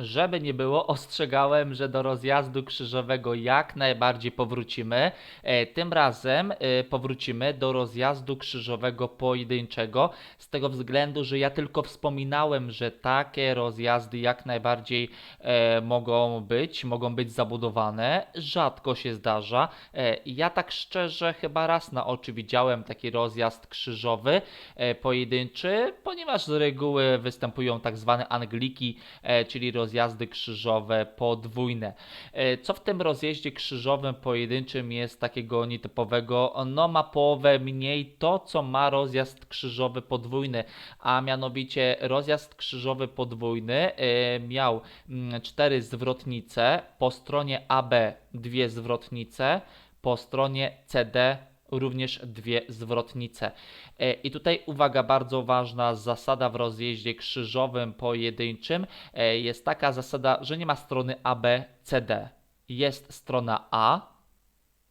Żeby nie było, ostrzegałem, że do rozjazdu krzyżowego jak najbardziej powrócimy. E, tym razem e, powrócimy do rozjazdu krzyżowego pojedynczego, z tego względu, że ja tylko wspominałem, że takie rozjazdy jak najbardziej e, mogą być, mogą być zabudowane. Rzadko się zdarza. E, ja tak szczerze chyba raz na oczy widziałem taki rozjazd krzyżowy e, pojedynczy, ponieważ z reguły występują tak zwane Angliki, e, czyli rozjazdy krzyżowe podwójne. E, Co w tym rozjeździe krzyżowym pojedynczym jest takiego nietypowego? No ma połowę mniej to, co ma rozjazd krzyżowy podwójny, a mianowicie rozjazd krzyżowy podwójny e, miał mm, cztery zwrotnice, po stronie AB dwie zwrotnice, po stronie CD również dwie zwrotnice. E, I tutaj uwaga, bardzo ważna zasada w rozjeździe krzyżowym pojedynczym e, jest taka zasada, że nie ma strony AB, CD. Jest strona A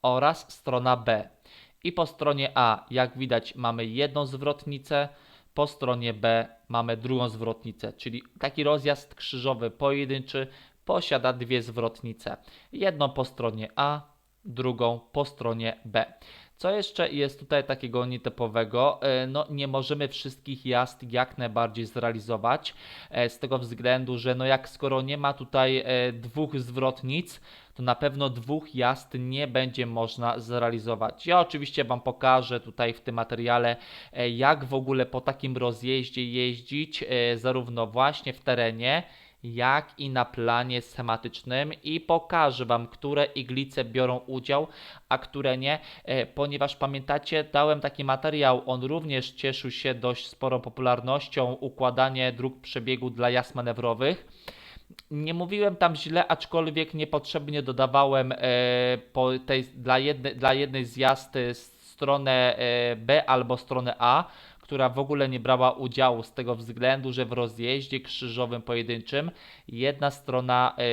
oraz strona B. I po stronie A, jak widać, mamy jedną zwrotnicę, po stronie B mamy drugą zwrotnicę, czyli taki rozjazd krzyżowy pojedynczy posiada dwie zwrotnice. Jedną po stronie A, drugą po stronie B. Co jeszcze jest tutaj takiego nietypowego? E, No, nie możemy wszystkich jazd jak najbardziej zrealizować, e, z tego względu, że no jak skoro nie ma tutaj e, dwóch zwrotnic, to na pewno dwóch jazd nie będzie można zrealizować. Ja oczywiście Wam pokażę tutaj w tym materiale, jak w ogóle po takim rozjeździe jeździć, zarówno właśnie w terenie, jak i na planie schematycznym i pokażę Wam, które iglice biorą udział, a które nie, e, ponieważ pamiętacie, dałem taki materiał, on również cieszył się dość sporą popularnością, układanie dróg przebiegu dla jazd manewrowych. Nie mówiłem tam źle, aczkolwiek niepotrzebnie dodawałem e, tej, dla, jednej, dla jednej z jazd e, stronę B albo stronę A, która w ogóle nie brała udziału z tego względu, że w rozjeździe krzyżowym pojedynczym jedna strona e,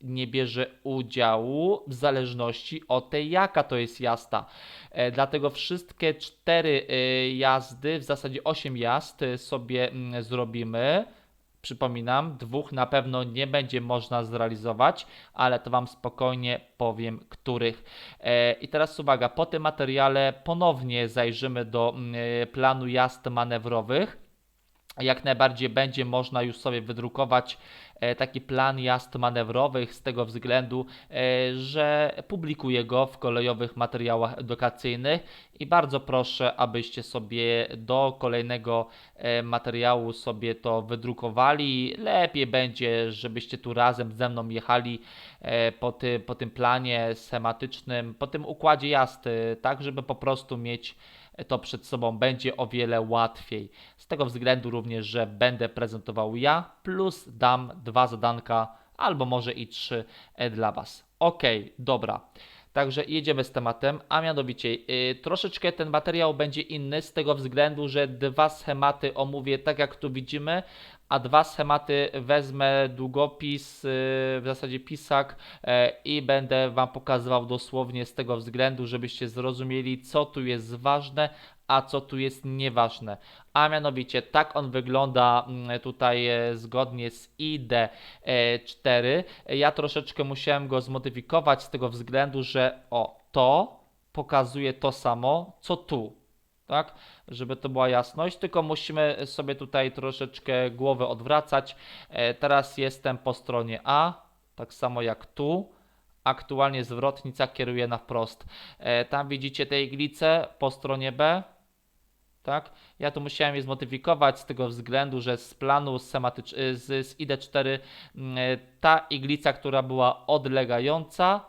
nie bierze udziału w zależności od tej, jaka to jest jazda. E, dlatego wszystkie cztery e, jazdy, w zasadzie osiem jazd e, sobie mm, zrobimy. Przypominam, dwóch na pewno nie będzie można zrealizować, ale to Wam spokojnie powiem, których. E, I teraz uwaga, po tym materiale ponownie zajrzymy do mm, e, planu jazd manewrowych. Jak najbardziej będzie można już sobie wydrukować e, taki plan jazd manewrowych z tego względu, e, że publikuję go w kolejowych materiałach edukacyjnych i bardzo proszę, abyście sobie do kolejnego e, materiału sobie to wydrukowali. Lepiej będzie, żebyście tu razem ze mną jechali po, ty, po tym planie schematycznym, po tym układzie jazd, e, tak żeby po prostu mieć to przed sobą będzie o wiele łatwiej. Z tego względu również, że będę prezentował ja, plus dam dwa zadanka, albo może i trzy e, dla Was. Ok, dobra. Także jedziemy z tematem, a mianowicie yy, troszeczkę ten materiał będzie inny z tego względu, że dwa schematy omówię tak jak tu widzimy, a dwa schematy wezmę długopis, yy, w zasadzie pisak yy, i będę Wam pokazywał dosłownie z tego względu, żebyście zrozumieli co tu jest ważne, a co tu jest nieważne. A mianowicie tak on wygląda mm, tutaj e, zgodnie z ID4. Ja troszeczkę musiałem go zmodyfikować z tego względu, że o to pokazuje to samo co tu. Tak, żeby to była jasność, tylko musimy sobie tutaj troszeczkę głowę odwracać. E, Teraz jestem po stronie A, tak samo jak tu. Aktualnie zwrotnica kieruje na wprost. E, Tam widzicie te iglice po stronie B, tak? Ja tu musiałem je zmodyfikować z tego względu, że z planu z, z ID4 mm, y, ta iglica, która była odlegająca,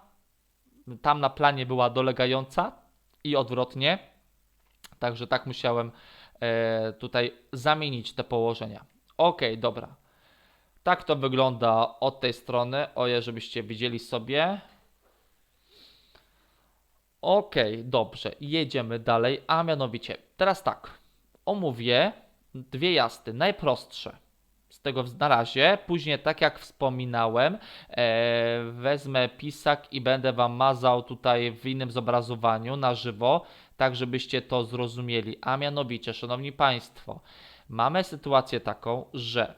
tam na planie była dolegająca i odwrotnie. Także tak musiałem e, tutaj zamienić te położenia. Ok, dobra. Tak to wygląda od tej strony. Oje, żebyście widzieli sobie. Ok, dobrze, jedziemy dalej, a mianowicie teraz tak, omówię dwie jazdy, najprostsze z tego na razie, później tak jak wspominałem, e, wezmę pisak i będę Wam mazał tutaj w innym zobrazowaniu na żywo, tak żebyście to zrozumieli, a mianowicie, Szanowni Państwo, mamy sytuację taką, że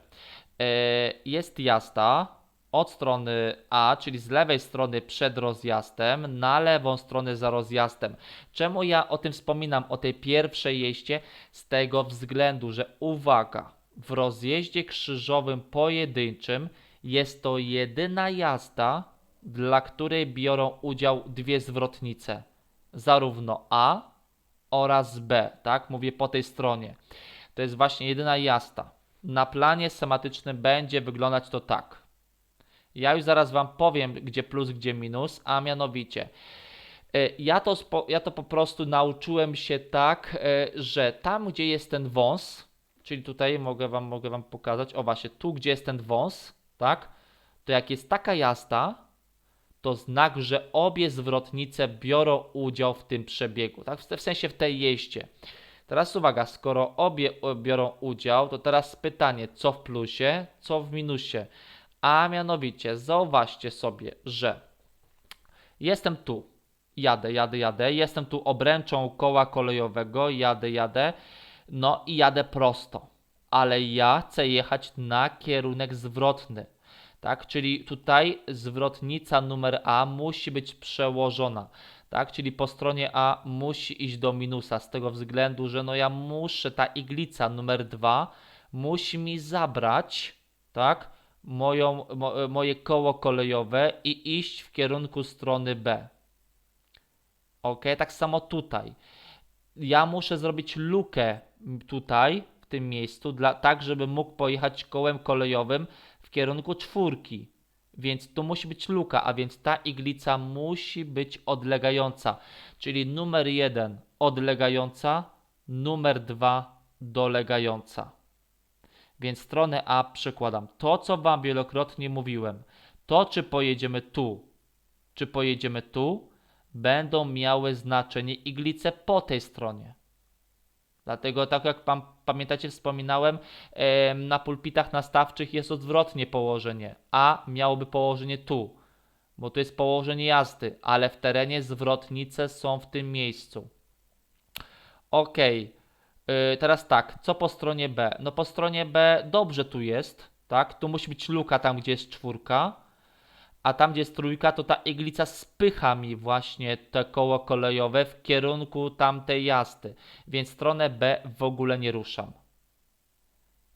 e, jest jazda od strony A, czyli z lewej strony przed rozjazdem, na lewą stronę za rozjazdem. Czemu ja o tym wspominam, o tej pierwszej jeździe? Z tego względu, że uwaga, w rozjeździe krzyżowym pojedynczym jest to jedyna jazda, dla której biorą udział dwie zwrotnice. Zarówno A oraz B, tak? Mówię po tej stronie. To jest właśnie jedyna jazda. Na planie schematycznym będzie wyglądać to tak. Ja już zaraz Wam powiem, gdzie plus, gdzie minus, a mianowicie. e, Ja to, ja to po prostu nauczyłem się tak, e, że tam, gdzie jest ten wąs, czyli tutaj mogę wam, mogę wam pokazać, o właśnie, tu, gdzie jest ten wąs, tak, to jak jest taka jazda, to znak, że obie zwrotnice biorą udział w tym przebiegu, tak, w sensie w tej jeździe. Teraz uwaga, skoro obie o, biorą udział, to teraz pytanie, co w plusie, co w minusie. A mianowicie, zauważcie sobie, że jestem tu, jadę, jadę, jadę, jestem tu obręczą koła kolejowego, jadę, jadę, no i jadę prosto, ale ja chcę jechać na kierunek zwrotny. Tak, czyli tutaj zwrotnica numer A musi być przełożona, tak, czyli po stronie A musi iść do minusa z tego względu, że no ja muszę, ta iglica numer 2 musi mi zabrać, tak, moją, mo, moje koło kolejowe i iść w kierunku strony B. Ok, tak samo tutaj. Ja muszę zrobić lukę tutaj, w tym miejscu, dla, tak, żeby mógł pojechać kołem kolejowym kierunku czwórki. Więc tu musi być luka, a więc ta iglica musi być odlegająca. Czyli numer jeden odlegająca, numer dwa dolegająca. Więc stronę A przekładam. To, co Wam wielokrotnie mówiłem, to czy pojedziemy tu, czy pojedziemy tu, będą miały znaczenie iglice po tej stronie. Dlatego, tak jak pam, pamiętacie, wspominałem, em, na pulpitach nastawczych jest odwrotnie położenie. A miałoby położenie tu, bo to jest położenie jazdy, ale w terenie zwrotnice są w tym miejscu. Ok, teraz tak, co po stronie B? No po stronie B dobrze tu jest, tak? Tu musi być luka tam, gdzie jest czwórka, a tam, gdzie jest trójka, to ta iglica spycha mi właśnie te koło kolejowe w kierunku tamtej jazdy, więc stronę B w ogóle nie ruszam.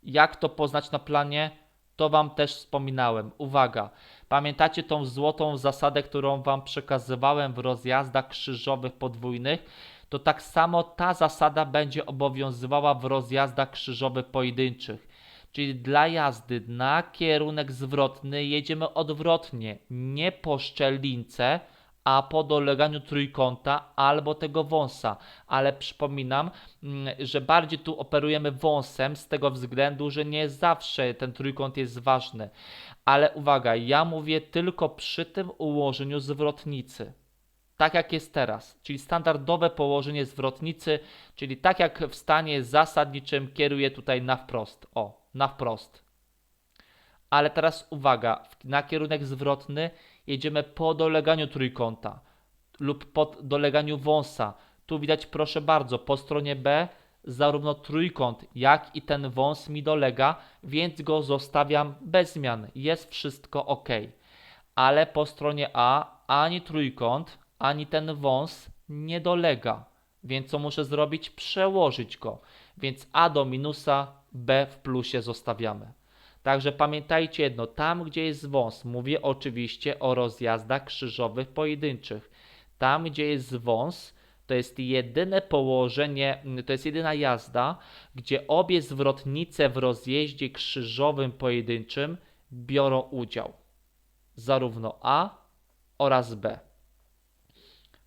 Jak to poznać na planie? To Wam też wspominałem. Uwaga, pamiętacie tą złotą zasadę, którą Wam przekazywałem w rozjazdach krzyżowych podwójnych? To tak samo ta zasada będzie obowiązywała w rozjazdach krzyżowych pojedynczych. Czyli dla jazdy na kierunek zwrotny jedziemy odwrotnie, nie po szczelince, a po doleganiu trójkąta albo tego wąsa. Ale przypominam, mm, że bardziej tu operujemy wąsem z tego względu, że nie zawsze ten trójkąt jest ważny. Ale uwaga, ja mówię tylko przy tym ułożeniu zwrotnicy. Tak jak jest teraz, czyli standardowe położenie zwrotnicy, czyli tak jak w stanie zasadniczym kieruję tutaj na wprost. O, na wprost. Ale teraz uwaga, na kierunek zwrotny jedziemy po doleganiu trójkąta lub po doleganiu wąsa. Tu widać, proszę bardzo, po stronie B zarówno trójkąt, jak i ten wąs mi dolega, więc go zostawiam bez zmian. Jest wszystko ok. Ale po stronie A ani trójkąt, ani ten wąs nie dolega. Więc co muszę zrobić? Przełożyć go. Więc A do minusa, B w plusie zostawiamy. Także pamiętajcie jedno, tam gdzie jest wąs, mówię oczywiście o rozjazdach krzyżowych pojedynczych. Tam gdzie jest wąs, to jest jedyne położenie, to jest jedyna jazda, gdzie obie zwrotnice w rozjeździe krzyżowym pojedynczym biorą udział. Zarówno A oraz B.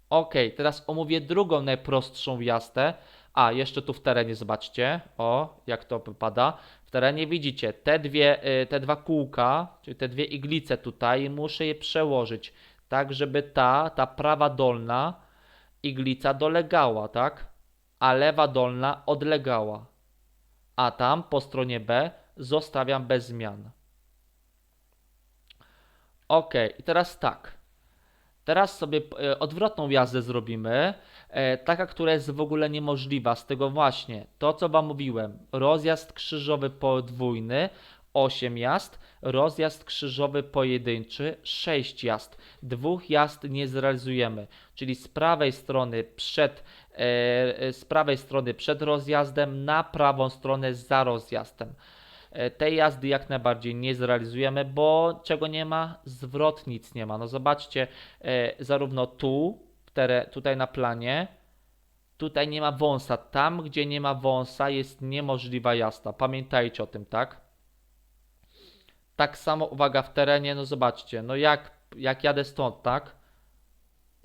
Ok, teraz omówię drugą najprostszą jazdę. A, jeszcze tu w terenie zobaczcie, o, jak to wypada. W terenie widzicie te dwie, y, te dwa kółka, czyli te dwie iglice tutaj, muszę je przełożyć, tak żeby ta, ta prawa dolna iglica dolegała, tak? A lewa dolna odlegała. A tam po stronie B zostawiam bez zmian. Ok, i teraz tak. Teraz sobie e, odwrotną jazdę zrobimy, e, taka, która jest w ogóle niemożliwa. Z tego właśnie to, co Wam mówiłem, rozjazd krzyżowy podwójny 8 jazd, rozjazd krzyżowy pojedynczy 6 jazd. Dwóch jazd nie zrealizujemy, czyli z prawej strony przed e, z prawej strony przed rozjazdem na prawą stronę za rozjazdem. E, Tej jazdy jak najbardziej nie zrealizujemy, bo czego nie ma? Zwrotnic nie ma. No zobaczcie, e, zarówno tu, tutaj na planie, tutaj nie ma wąsa. Tam, gdzie nie ma wąsa, jest niemożliwa jazda. Pamiętajcie o tym, tak? Tak samo uwaga w terenie, no zobaczcie, no jak, jak jadę stąd, tak?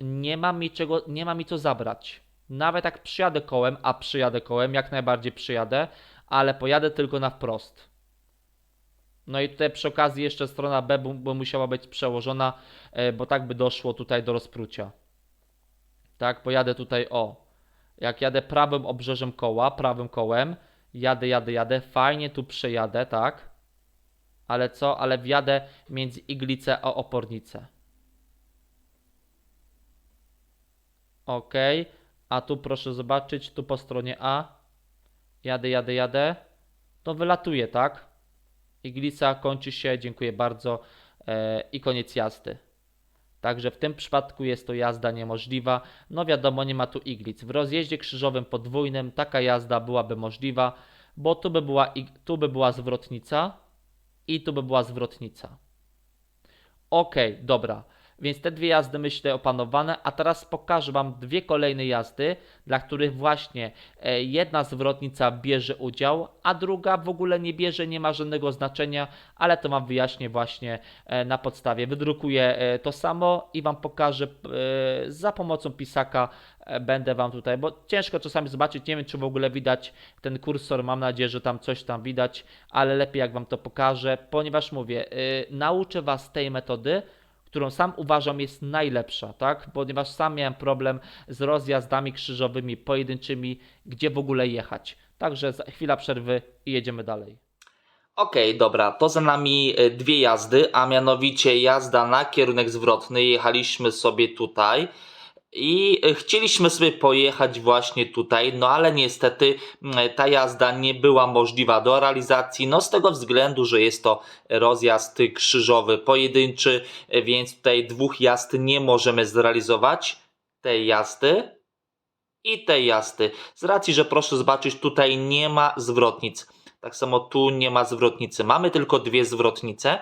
Nie ma mi czego, nie ma mi co zabrać. Nawet jak przyjadę kołem, a przyjadę kołem, jak najbardziej przyjadę, ale pojadę tylko na wprost. No i tutaj przy okazji jeszcze strona B by, musiała być przełożona, e, bo tak by doszło tutaj do rozprucia. Tak, pojadę tutaj o. Jak jadę prawym obrzeżem koła, prawym kołem, jadę, jadę, jadę, fajnie tu przejadę, tak? Ale co? Ale wjadę między iglicę a opornicę. Ok, a tu proszę zobaczyć, tu po stronie A, jadę, jadę, jadę, to wylatuje, tak? Iglica kończy się, dziękuję bardzo e, i koniec jazdy. Także w tym przypadku jest to jazda niemożliwa. No wiadomo, nie ma tu iglic. W rozjeździe krzyżowym podwójnym taka jazda byłaby możliwa, bo tu by była, tu by była zwrotnica i tu by była zwrotnica. Ok, dobra. Więc te dwie jazdy myślę opanowane, a teraz pokażę Wam dwie kolejne jazdy, dla których właśnie e, jedna zwrotnica bierze udział, a druga w ogóle nie bierze, nie ma żadnego znaczenia, ale to Wam wyjaśnię właśnie e, na podstawie. Wydrukuję e, to samo i Wam pokażę za pomocą pisaka. Będę Wam tutaj, bo ciężko czasami zobaczyć, nie wiem czy w ogóle widać ten kursor, mam nadzieję, że tam coś tam widać, ale lepiej jak Wam to pokażę, ponieważ mówię, nauczę Was tej metody, którą sam uważam jest najlepsza, tak? Ponieważ sam miałem problem z rozjazdami krzyżowymi pojedynczymi, gdzie w ogóle jechać. Także chwila przerwy i jedziemy dalej. Okej, dobra, to za nami e, dwie jazdy, a mianowicie jazda na kierunek zwrotny. Jechaliśmy sobie tutaj i e, chcieliśmy sobie pojechać właśnie tutaj, no ale niestety ta jazda nie była możliwa do realizacji, no z tego względu, że jest to rozjazd krzyżowy pojedynczy, e, więc tutaj dwóch jazd nie możemy zrealizować tej jazdy i tej jazdy. Z racji, że proszę zobaczyć, tutaj nie ma zwrotnic. Tak samo tu nie ma zwrotnicy. Mamy tylko dwie zwrotnice.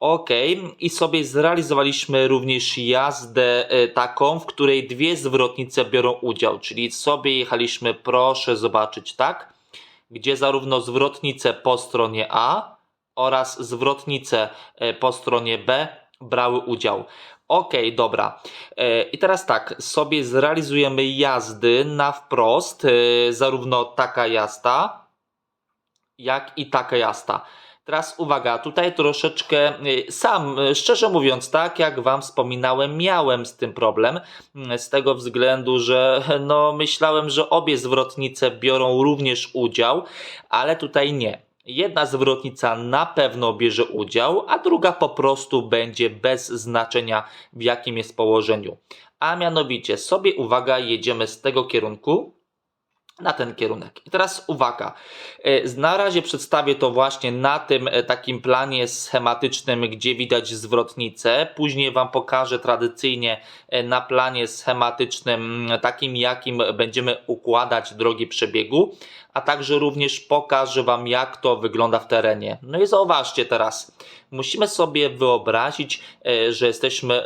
Ok, i sobie zrealizowaliśmy również jazdę e, taką, w której dwie zwrotnice biorą udział, czyli sobie jechaliśmy, proszę zobaczyć, tak? Gdzie zarówno zwrotnice po stronie A oraz zwrotnice e, po stronie B brały udział. Ok, dobra. E, I teraz tak, sobie zrealizujemy jazdy na wprost, zarówno taka jazda, jak i taka jazda. Teraz uwaga, tutaj troszeczkę y, sam, y, szczerze mówiąc, tak jak Wam wspominałem, miałem z tym problem. y, Z tego względu, że no, myślałem, że obie zwrotnice biorą również udział, ale tutaj nie. Jedna zwrotnica na pewno bierze udział, a druga po prostu będzie bez znaczenia w jakim jest położeniu. A mianowicie sobie uwaga, jedziemy z tego kierunku na ten kierunek. I teraz uwaga. E, Na razie przedstawię to właśnie na tym e, takim planie schematycznym, gdzie widać zwrotnicę. Później Wam pokażę tradycyjnie e, na planie schematycznym, takim jakim będziemy układać drogi przebiegu, a także również pokażę Wam, jak to wygląda w terenie. No i zauważcie teraz. Musimy sobie wyobrazić, że jesteśmy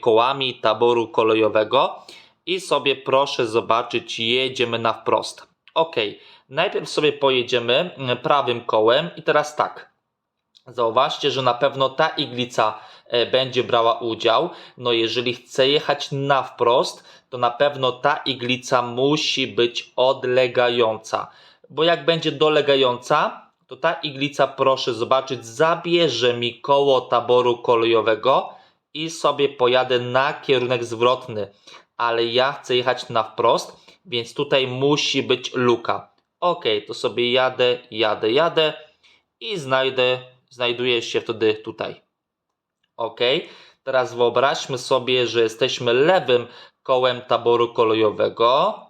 kołami taboru kolejowego i sobie proszę zobaczyć, jedziemy na wprost. Ok, najpierw sobie pojedziemy mm, prawym kołem i teraz tak. Zauważcie, że na pewno ta iglica e, będzie brała udział. No jeżeli chcę jechać na wprost, to na pewno ta iglica musi być odlegająca. Bo jak będzie dolegająca, to ta iglica, proszę zobaczyć, zabierze mi koło taboru kolejowego i sobie pojadę na kierunek zwrotny. Ale ja chcę jechać na wprost, więc tutaj musi być luka. Ok, to sobie jadę, jadę, jadę i znajdę, znajduję się wtedy tutaj. Ok, teraz wyobraźmy sobie, że jesteśmy lewym kołem taboru kolejowego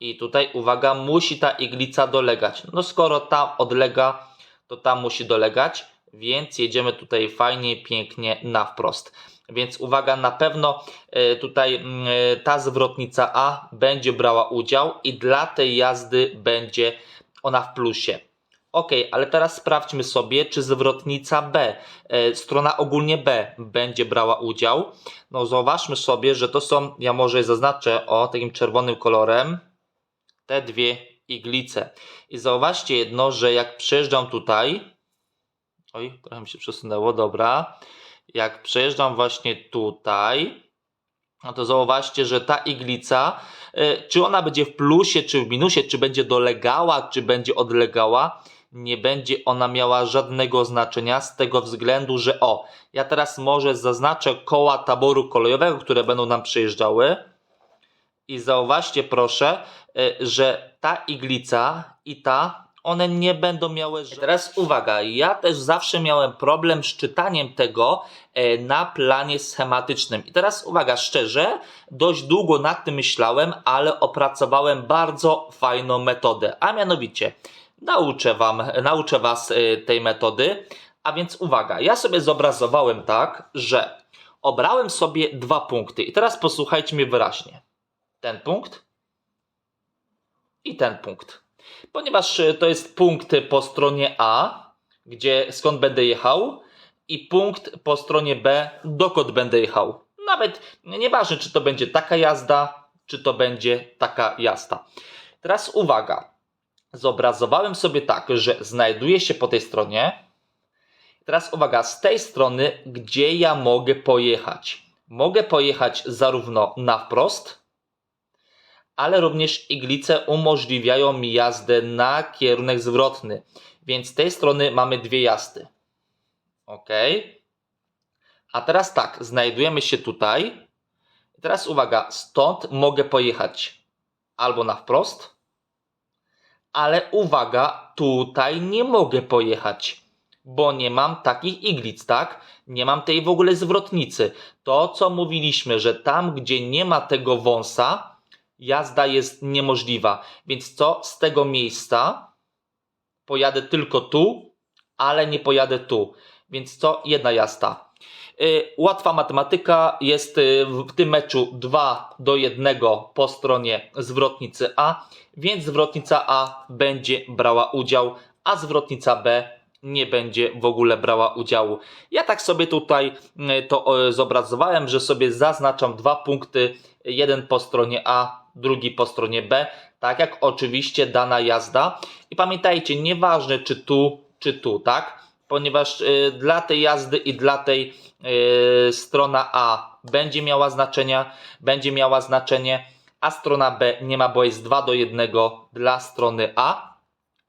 i tutaj uwaga, musi ta iglica dolegać. No skoro ta odlega, to tam musi dolegać, więc jedziemy tutaj fajnie, pięknie na wprost. Więc uwaga, na pewno e, tutaj mm, e, ta zwrotnica A będzie brała udział i dla tej jazdy będzie ona w plusie. Ok, ale teraz sprawdźmy sobie, czy zwrotnica B, e, strona ogólnie B będzie brała udział. No zauważmy sobie, że to są, ja może zaznaczę o takim czerwonym kolorem, te dwie iglice. I zauważcie jedno, że jak przejeżdżam tutaj, oj, trochę mi się przesunęło, dobra. Jak przejeżdżam właśnie tutaj, no to zauważcie, że ta iglica, y, czy ona będzie w plusie, czy w minusie, czy będzie dolegała, czy będzie odlegała, nie będzie ona miała żadnego znaczenia z tego względu, że o, ja teraz może zaznaczę koła taboru kolejowego, które będą nam przejeżdżały. I zauważcie proszę, y, że ta iglica i ta, one nie będą miały. Teraz uwaga, ja też zawsze miałem problem z czytaniem tego e, na planie schematycznym. I teraz uwaga, szczerze, dość długo nad tym myślałem, ale opracowałem bardzo fajną metodę, a mianowicie nauczę wam, nauczę was e, tej metody. A więc uwaga, ja sobie zobrazowałem tak, że obrałem sobie dwa punkty. I teraz posłuchajcie mnie wyraźnie. Ten punkt i ten punkt. Ponieważ e, to jest punkt po stronie A, gdzie skąd będę jechał, i punkt po stronie B, dokąd będę jechał. Nawet nieważne, czy to będzie taka jazda, czy to będzie taka jazda. Teraz uwaga. Zobrazowałem sobie tak, że znajduję się po tej stronie. Teraz uwaga, z tej strony, gdzie ja mogę pojechać. Mogę pojechać zarówno na wprost, ale również iglice umożliwiają mi jazdę na kierunek zwrotny. Więc z tej strony mamy dwie jazdy. Ok. A teraz tak, znajdujemy się tutaj. Teraz uwaga, stąd mogę pojechać albo na wprost, ale uwaga, tutaj nie mogę pojechać, bo nie mam takich iglic, tak? Nie mam tej w ogóle zwrotnicy. To, co mówiliśmy, że tam, gdzie nie ma tego wąsa, jazda jest niemożliwa. Więc co z tego miejsca? Pojadę tylko tu, ale nie pojadę tu. Więc co? Jedna jazda. Y, Łatwa matematyka jest y, w tym meczu 2 do 1 po stronie zwrotnicy A, więc zwrotnica A będzie brała udział, a zwrotnica B nie będzie w ogóle brała udziału. Ja tak sobie tutaj y, to y, zobrazowałem, że sobie zaznaczam dwa punkty, jeden po stronie A, drugi po stronie B, tak jak oczywiście dana jazda. I pamiętajcie, nieważne czy tu, czy tu, tak? Ponieważ y, dla tej jazdy i dla tej y, strona A będzie miała znaczenia, będzie miała znaczenie, a strona B nie ma, bo jest 2 do 1 dla strony A.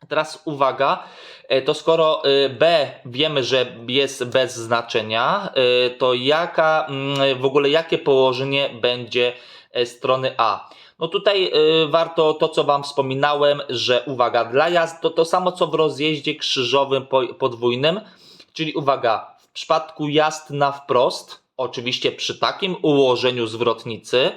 Teraz uwaga, e, to skoro y, B wiemy, że jest bez znaczenia, y, to jaka mm, w ogóle jakie położenie będzie strony A? No tutaj y, warto to, co Wam wspominałem, że uwaga, dla jazd to to samo co w rozjeździe krzyżowym po- podwójnym, czyli uwaga, w przypadku jazd na wprost, oczywiście przy takim ułożeniu zwrotnicy,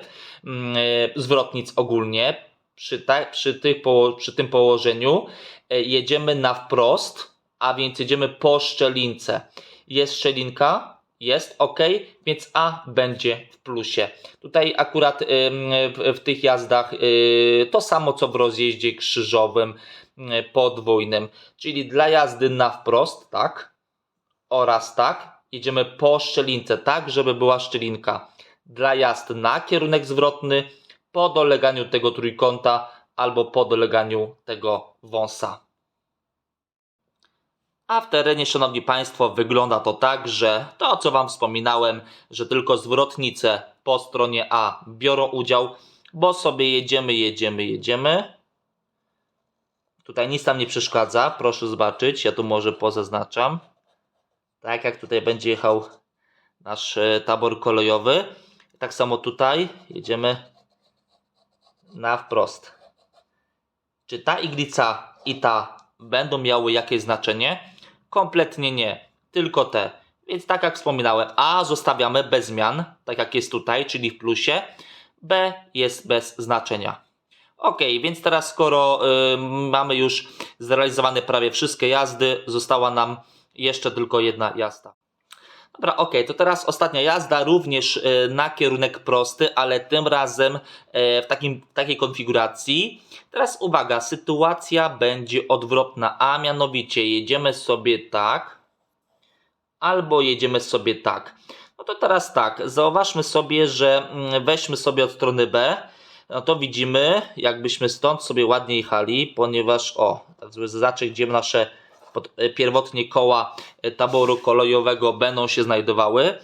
mm, y, zwrotnic ogólnie, przy, ta, przy, tych przy tym położeniu e, jedziemy na wprost, a więc jedziemy po szczelince. Jest szczelinka, jest ok, więc A będzie w plusie. Tutaj akurat w, w tych jazdach y, to samo co w rozjeździe krzyżowym y, podwójnym, czyli dla jazdy na wprost, tak, oraz tak, jedziemy po szczelince, tak, żeby była szczelinka. Dla jazd na kierunek zwrotny, po doleganiu tego trójkąta albo po doleganiu tego wąsa. A w terenie, szanowni państwo, wygląda to tak, że to, co wam wspominałem, że tylko zwrotnice po stronie A biorą udział, bo sobie jedziemy, jedziemy, jedziemy. Tutaj nic tam nie przeszkadza, proszę zobaczyć, ja tu może pozaznaczam. Tak jak tutaj będzie jechał nasz e, tabor kolejowy. Tak samo tutaj jedziemy na wprost. Czy ta iglica i ta będą miały jakieś znaczenie? Kompletnie nie, tylko te. Więc tak jak wspominałem, A zostawiamy bez zmian, tak jak jest tutaj, czyli w plusie. B jest bez znaczenia. Okej, więc teraz skoro y, mamy już zrealizowane prawie wszystkie jazdy, została nam jeszcze tylko jedna jazda. Dobra, okej, to teraz ostatnia jazda, również y, na kierunek prosty, ale tym razem y, w takim, takiej konfiguracji. Teraz uwaga, sytuacja będzie odwrotna, a mianowicie jedziemy sobie tak, albo jedziemy sobie tak. No to teraz tak, zauważmy sobie, że mm, weźmy sobie od strony B, no to widzimy, jakbyśmy stąd sobie ładnie jechali, ponieważ o, tak gdzie nasze pod, e, pierwotnie koła e, taboru kolejowego będą się znajdowały,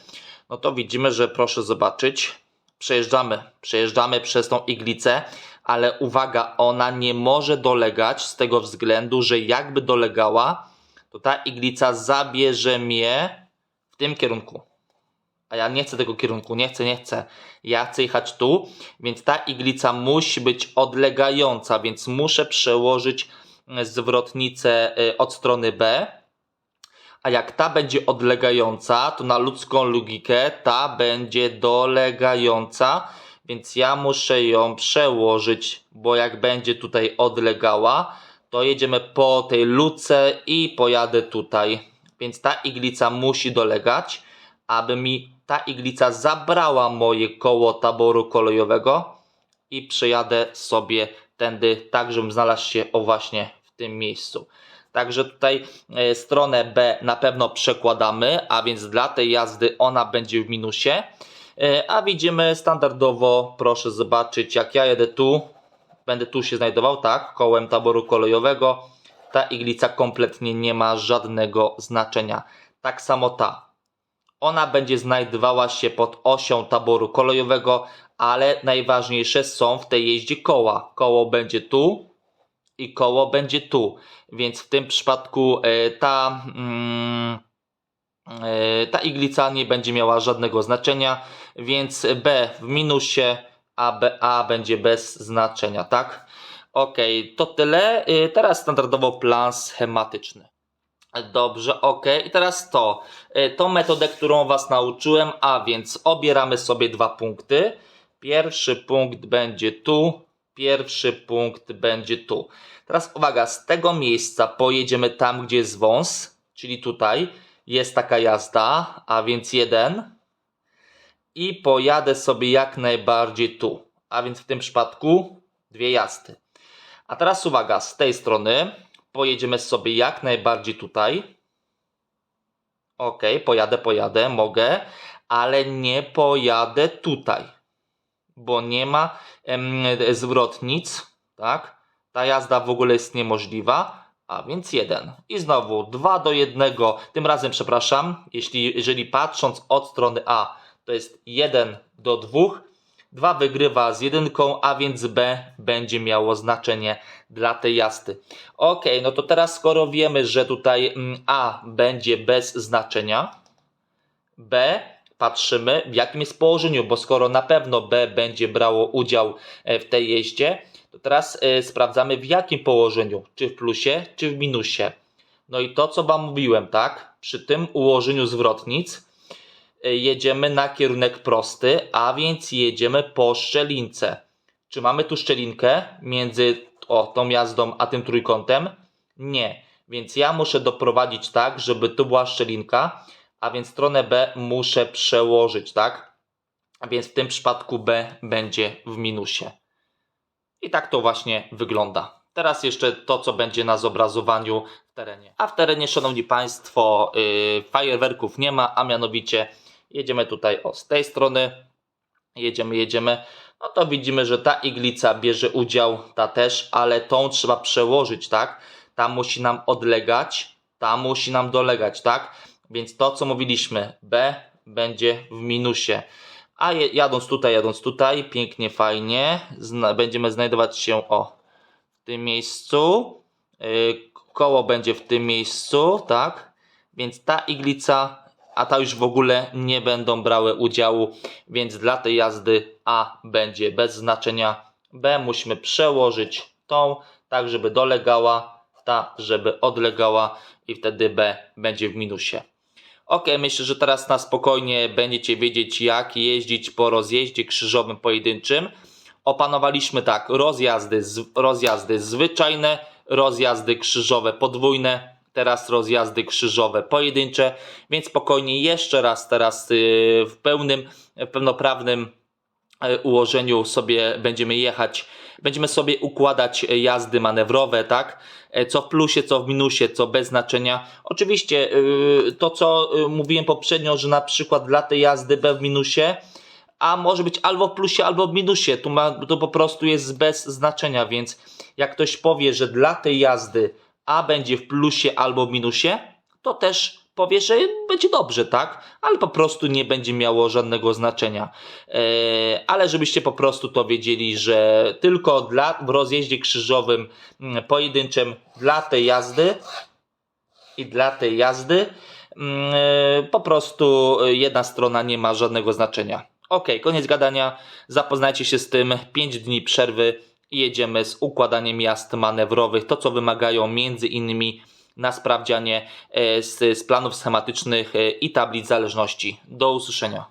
no to widzimy, że proszę zobaczyć, przejeżdżamy, przejeżdżamy przez tą iglicę, ale uwaga, ona nie może dolegać z tego względu, że jakby dolegała, to ta iglica zabierze mnie w tym kierunku. A ja nie chcę tego kierunku, nie chcę, nie chcę. Ja chcę jechać tu, więc ta iglica musi być odlegająca, więc muszę przełożyć zwrotnicę e, od strony B. A jak ta będzie odlegająca, to na ludzką logikę ta będzie dolegająca, więc ja muszę ją przełożyć, bo jak będzie tutaj odlegała, to jedziemy po tej luce i pojadę tutaj. Więc ta iglica musi dolegać, aby mi ta iglica zabrała moje koło taboru kolejowego i przejadę sobie tędy, tak żebym znalazł się o właśnie w tym miejscu. Także tutaj e, stronę B na pewno przekładamy, a więc dla tej jazdy ona będzie w minusie. E, A widzimy standardowo, proszę zobaczyć, jak ja jedę tu, będę tu się znajdował, tak, kołem taboru kolejowego. Ta iglica kompletnie nie ma żadnego znaczenia. Tak samo ta. Ona będzie znajdowała się pod osią taboru kolejowego, ale najważniejsze są w tej jeździe koła. Koło będzie tu i koło będzie tu. Więc w tym przypadku e, ta, mm, e, ta iglica nie będzie miała żadnego znaczenia, więc B w minusie, a, B, a będzie bez znaczenia, tak? Ok, to tyle. E, Teraz standardowo plan schematyczny. Dobrze, ok. I teraz to. Tą metodę, którą Was nauczyłem, a więc obieramy sobie dwa punkty. Pierwszy punkt będzie tu, pierwszy punkt będzie tu. Teraz uwaga, z tego miejsca pojedziemy tam, gdzie jest wąs, czyli tutaj jest taka jazda, a więc jeden. I pojadę sobie jak najbardziej tu, a więc w tym przypadku dwie jazdy. A teraz uwaga, z tej strony pojedziemy sobie jak najbardziej tutaj. Ok, pojadę, pojadę, mogę, ale nie pojadę tutaj, bo nie ma zwrotnic, tak? Ta jazda w ogóle jest niemożliwa, a więc jeden. I znowu dwa do jednego. Tym razem przepraszam, jeśli, jeżeli patrząc od strony A, to jest 1 do 2, 2 wygrywa z jedynką, a więc B będzie miało znaczenie dla tej jazdy. Ok, no to teraz skoro wiemy, że tutaj mm, A będzie bez znaczenia, B patrzymy w jakim jest położeniu, bo skoro na pewno B będzie brało udział e, w tej jeździe, to teraz e, sprawdzamy w jakim położeniu, czy w plusie, czy w minusie. No i to co Wam mówiłem, tak? Przy tym ułożeniu zwrotnic e, jedziemy na kierunek prosty, a więc jedziemy po szczelince. Czy mamy tu szczelinkę między o, tą jazdą a tym trójkątem? Nie. Więc ja muszę doprowadzić tak, żeby tu była szczelinka, a więc stronę B muszę przełożyć, tak? A więc w tym przypadku B będzie w minusie. I tak to właśnie wygląda. Teraz jeszcze to, co będzie na zobrazowaniu w terenie. A w terenie, szanowni państwo, yy, fajerwerków nie ma, a mianowicie jedziemy tutaj o z tej strony. Jedziemy, jedziemy. No to widzimy, że ta iglica bierze udział, ta też, ale tą trzeba przełożyć, tak? Ta musi nam odlegać, ta musi nam dolegać, tak? Więc to, co mówiliśmy, B będzie w minusie. A jadąc tutaj, jadąc tutaj, pięknie, fajnie, będziemy znajdować się o w tym miejscu. Yy, koło będzie w tym miejscu, tak? Więc ta iglica, a ta już w ogóle nie będą brały udziału, więc dla tej jazdy A będzie bez znaczenia. B musimy przełożyć tą, tak żeby dolegała, ta, żeby odlegała i wtedy B będzie w minusie. Ok, myślę, że teraz na spokojnie będziecie wiedzieć, jak jeździć po rozjeździe krzyżowym pojedynczym. opanowaliśmy tak rozjazdy, rozjazdy zwyczajne, rozjazdy krzyżowe podwójne, teraz rozjazdy krzyżowe pojedyncze, więc spokojnie jeszcze raz teraz yy, w pełnym, w pełnoprawnym ułożeniu sobie będziemy jechać, będziemy sobie układać e, jazdy manewrowe, tak? E, Co w plusie, co w minusie, co bez znaczenia. Oczywiście to, co mówiłem poprzednio, że na przykład dla tej jazdy B w minusie, a może być albo w plusie, albo w minusie. Tu ma, to po prostu jest bez znaczenia, więc jak ktoś powie, że dla tej jazdy A będzie w plusie albo w minusie, to też powie, że będzie dobrze, tak? Ale po prostu nie będzie miało żadnego znaczenia. E, ale żebyście po prostu to wiedzieli, że tylko dla, w rozjeździe krzyżowym mm, pojedynczym dla tej jazdy i dla tej jazdy mm, e, po prostu jedna strona nie ma żadnego znaczenia. Ok, koniec gadania. Zapoznajcie się z tym. 5 dni przerwy i jedziemy z układaniem jazd manewrowych. To, co wymagają między innymi na sprawdzianie e, z, planów schematycznych e, i tablic zależności. Do usłyszenia.